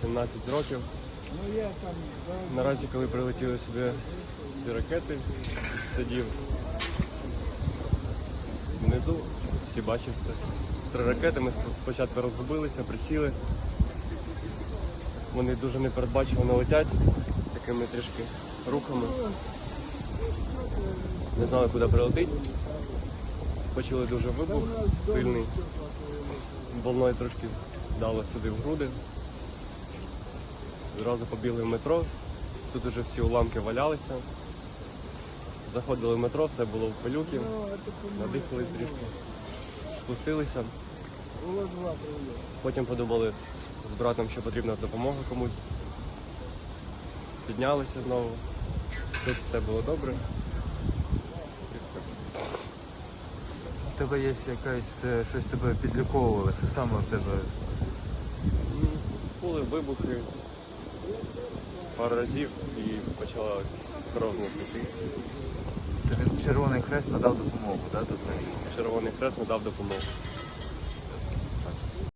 17 років. Наразі, коли прилетіли сюди ці ракети, сидів внизу, всі бачив це. Три ракети, ми спочатку розгубилися, присіли. Вони дуже непередбачувано летять такими трішки рухами. Не знали, куди прилетить. Почули дуже вибух сильний. Волною трошки дало сюди в груди. Зразу побігли в метро. Тут уже всі уламки валялися. Заходили в метро, все було в пилюки, надихались трішки, спустилися. Потім подумали з братом, що потрібна допомога комусь. Піднялися знову. Тут все було добре. І все. У тебе є якась е, щось тебе підліковувало, що саме в тебе? Були вибухи пару разів і почала кров зносити. Тобі Червоний Хрест надав допомогу, місці? Червоний хрест надав допомогу.